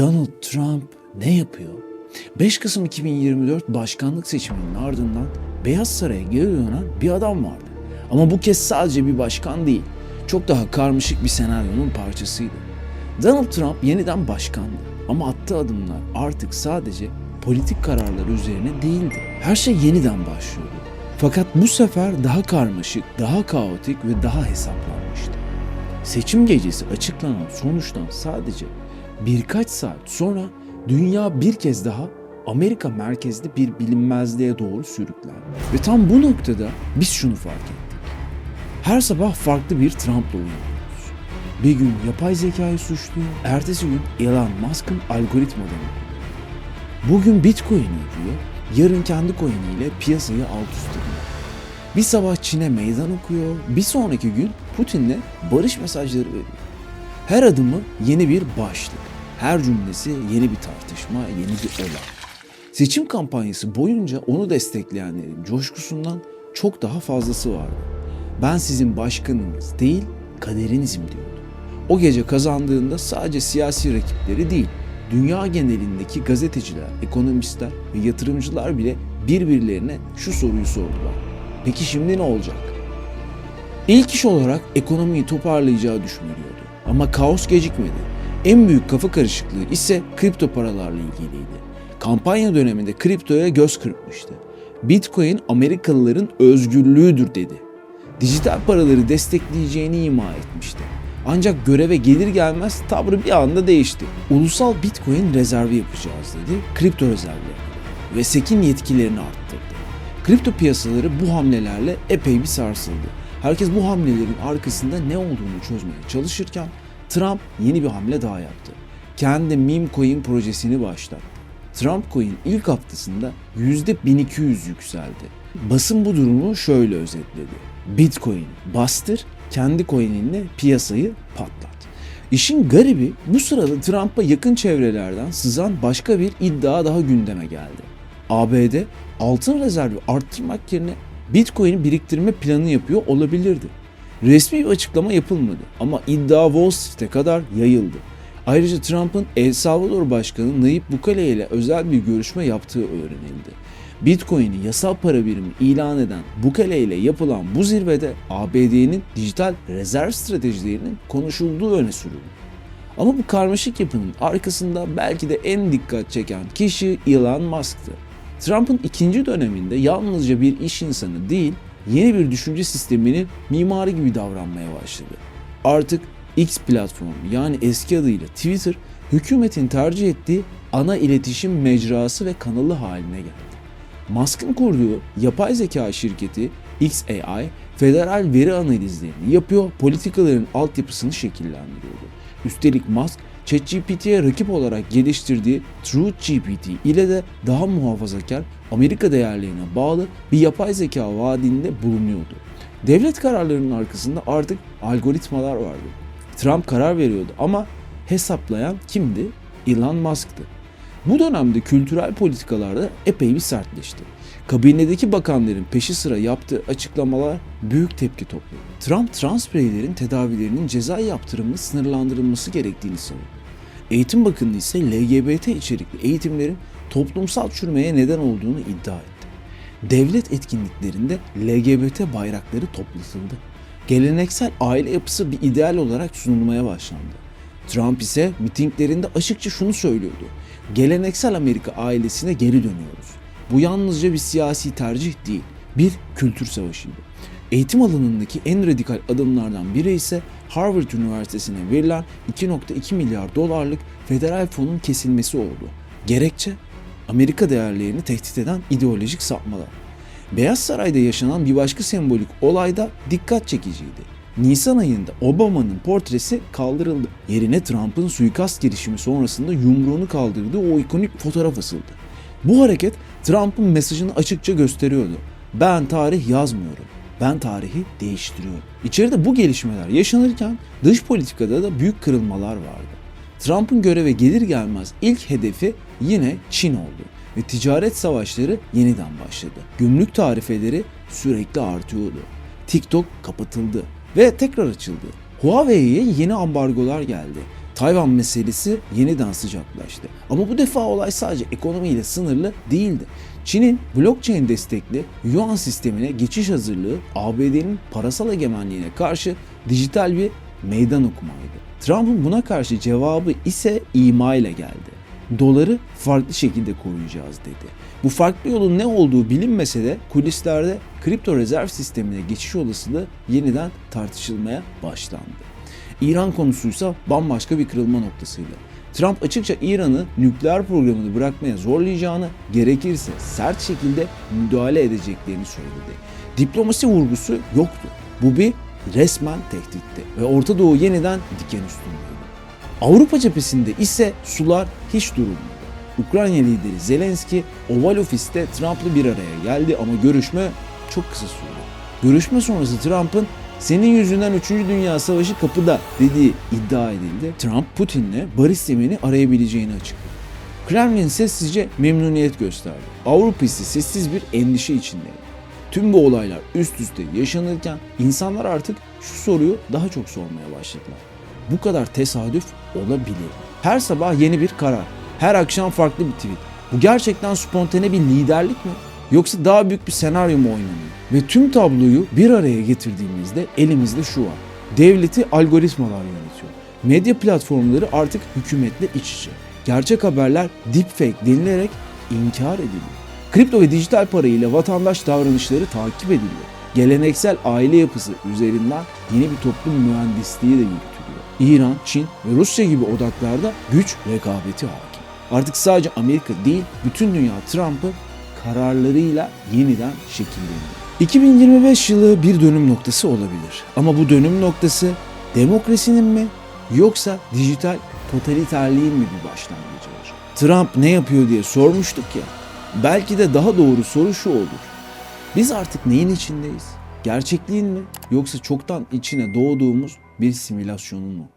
Donald Trump ne yapıyor? 5 Kasım 2024 başkanlık seçiminin ardından Beyaz Saray'a geri dönen bir adam vardı. Ama bu kez sadece bir başkan değil, çok daha karmaşık bir senaryonun parçasıydı. Donald Trump yeniden başkandı ama attığı adımlar artık sadece politik kararlar üzerine değildi. Her şey yeniden başlıyordu. Fakat bu sefer daha karmaşık, daha kaotik ve daha hesaplanmıştı. Seçim gecesi açıklanan sonuçtan sadece birkaç saat sonra dünya bir kez daha Amerika merkezli bir bilinmezliğe doğru sürüklendi. Ve tam bu noktada biz şunu fark ettik. Her sabah farklı bir Trump'la uyanıyoruz. Bir gün yapay zekayı suçluyor, ertesi gün Elon Musk'ın algoritmalarını. Bugün Bitcoin'i övüyor, yarın kendi coin'iyle piyasayı alt üst ediyor. Bir sabah Çin'e meydan okuyor, bir sonraki gün Putin'le barış mesajları veriyor. Her adımı yeni bir başlık, her cümlesi yeni bir tartışma, yeni bir olay. Seçim kampanyası boyunca onu destekleyenlerin coşkusundan çok daha fazlası vardı. Ben sizin başkanınız değil, kaderinizim diyordu. O gece kazandığında sadece siyasi rakipleri değil, dünya genelindeki gazeteciler, ekonomistler ve yatırımcılar bile birbirlerine şu soruyu sordular. Peki şimdi ne olacak? İlk iş olarak ekonomiyi toparlayacağı düşünülüyordu. Ama kaos gecikmedi. En büyük kafa karışıklığı ise kripto paralarla ilgiliydi. Kampanya döneminde kriptoya göz kırpmıştı. Bitcoin Amerikalıların özgürlüğüdür dedi. Dijital paraları destekleyeceğini ima etmişti. Ancak göreve gelir gelmez tavrı bir anda değişti. Ulusal Bitcoin rezervi yapacağız dedi. Kripto rezervleri ve SEC'in yetkilerini arttırdı. Kripto piyasaları bu hamlelerle epey bir sarsıldı. Herkes bu hamlelerin arkasında ne olduğunu çözmeye çalışırken Trump yeni bir hamle daha yaptı. Kendi meme coin projesini başlattı. Trump Coin ilk haftasında %1200 yükseldi. Basın bu durumu şöyle özetledi. Bitcoin bastır, kendi coin'inle piyasayı patlat. İşin garibi bu sırada Trump'a yakın çevrelerden sızan başka bir iddia daha gündeme geldi. ABD altın rezervi arttırmak yerine Bitcoin'i biriktirme planı yapıyor olabilirdi. Resmi bir açıklama yapılmadı ama iddia Wall Street'e kadar yayıldı. Ayrıca Trump'ın El Salvador Başkanı Nayib Bukele ile özel bir görüşme yaptığı öğrenildi. Bitcoin'i yasal para birimi ilan eden Bukele ile yapılan bu zirvede ABD'nin dijital rezerv stratejilerinin konuşulduğu öne sürüldü. Ama bu karmaşık yapının arkasında belki de en dikkat çeken kişi Elon Musk'tı. Trump'ın ikinci döneminde yalnızca bir iş insanı değil, yeni bir düşünce sisteminin mimarı gibi davranmaya başladı. Artık X platformu yani eski adıyla Twitter, hükümetin tercih ettiği ana iletişim mecrası ve kanalı haline geldi. Musk'ın kurduğu yapay zeka şirketi XAI, federal veri analizlerini yapıyor, politikaların altyapısını şekillendiriyordu. Üstelik Musk, ChatGPT'ye rakip olarak geliştirdiği TruthGPT ile de daha muhafazakar Amerika değerlerine bağlı bir yapay zeka vaadinde bulunuyordu. Devlet kararlarının arkasında artık algoritmalar vardı. Trump karar veriyordu ama hesaplayan kimdi? Elon Musk'tı. Bu dönemde kültürel politikalarda epey bir sertleşti. Kabinedeki bakanların peşi sıra yaptığı açıklamalar büyük tepki topladı. Trump trans bireylerin tedavilerinin ceza yaptırımını sınırlandırılması gerektiğini savundu. Eğitim Bakanı ise LGBT içerikli eğitimlerin toplumsal çürümeye neden olduğunu iddia etti. Devlet etkinliklerinde LGBT bayrakları toplatıldı. Geleneksel aile yapısı bir ideal olarak sunulmaya başlandı. Trump ise mitinglerinde açıkça şunu söylüyordu. Geleneksel Amerika ailesine geri dönüyoruz. Bu yalnızca bir siyasi tercih değil, bir kültür savaşıydı. Eğitim alanındaki en radikal adımlardan biri ise Harvard Üniversitesi'ne verilen 2.2 milyar dolarlık federal fonun kesilmesi oldu. Gerekçe Amerika değerlerini tehdit eden ideolojik sapmalar. Beyaz Saray'da yaşanan bir başka sembolik olay da dikkat çekiciydi. Nisan ayında Obama'nın portresi kaldırıldı. Yerine Trump'ın suikast girişimi sonrasında yumruğunu kaldırdığı o ikonik fotoğraf asıldı. Bu hareket Trump'ın mesajını açıkça gösteriyordu. Ben tarih yazmıyorum. Ben tarihi değiştiriyorum. İçeride bu gelişmeler yaşanırken dış politikada da büyük kırılmalar vardı. Trump'ın göreve gelir gelmez ilk hedefi yine Çin oldu ve ticaret savaşları yeniden başladı. Gümrük tarifeleri sürekli artıyordu. TikTok kapatıldı ve tekrar açıldı. Huawei'ye yeni ambargolar geldi. Tayvan meselesi yeniden sıcaklaştı. Ama bu defa olay sadece ekonomiyle sınırlı değildi. Çin'in blockchain destekli yuan sistemine geçiş hazırlığı ABD'nin parasal egemenliğine karşı dijital bir meydan okumaydı. Trump'ın buna karşı cevabı ise ima ile geldi. Doları farklı şekilde koruyacağız dedi. Bu farklı yolun ne olduğu bilinmese de kulislerde kripto rezerv sistemine geçiş olasılığı yeniden tartışılmaya başlandı. İran konusuysa bambaşka bir kırılma noktasıydı. Trump açıkça İran'ı nükleer programını bırakmaya zorlayacağını, gerekirse sert şekilde müdahale edeceklerini söyledi. Diplomasi vurgusu yoktu. Bu bir resmen tehditti ve Orta Doğu yeniden diken üstündeydi. Avrupa cephesinde ise sular hiç durulmadı. Ukrayna lideri Zelenski Oval Ofis'te Trump'la bir araya geldi ama görüşme çok kısa sürdü. Görüşme sonrası Trump'ın senin yüzünden 3. Dünya Savaşı kapıda dediği iddia edildi. Trump Putin'le barış zemini arayabileceğini açıkladı. Kremlin sessizce memnuniyet gösterdi. Avrupa ise sessiz bir endişe içindeydi. Tüm bu olaylar üst üste yaşanırken insanlar artık şu soruyu daha çok sormaya başladılar. Bu kadar tesadüf olabilir? Her sabah yeni bir karar, her akşam farklı bir tweet. Bu gerçekten spontane bir liderlik mi? Yoksa daha büyük bir senaryo mu oynanıyor? Ve tüm tabloyu bir araya getirdiğimizde elimizde şu var. Devleti algoritmalar yönetiyor. Medya platformları artık hükümetle iç içe. Gerçek haberler deepfake denilerek inkar ediliyor. Kripto ve dijital para ile vatandaş davranışları takip ediliyor. Geleneksel aile yapısı üzerinden yeni bir toplum mühendisliği de yürütülüyor. İran, Çin ve Rusya gibi odaklarda güç rekabeti hakim. Artık sadece Amerika değil, bütün dünya Trump'ı kararlarıyla yeniden şekilleniyor. 2025 yılı bir dönüm noktası olabilir. Ama bu dönüm noktası demokrasinin mi yoksa dijital totaliterliğin mi bir başlangıcı olacak? Trump ne yapıyor diye sormuştuk ya. Belki de daha doğru soru şu olur. Biz artık neyin içindeyiz? Gerçekliğin mi yoksa çoktan içine doğduğumuz bir simülasyonun mu?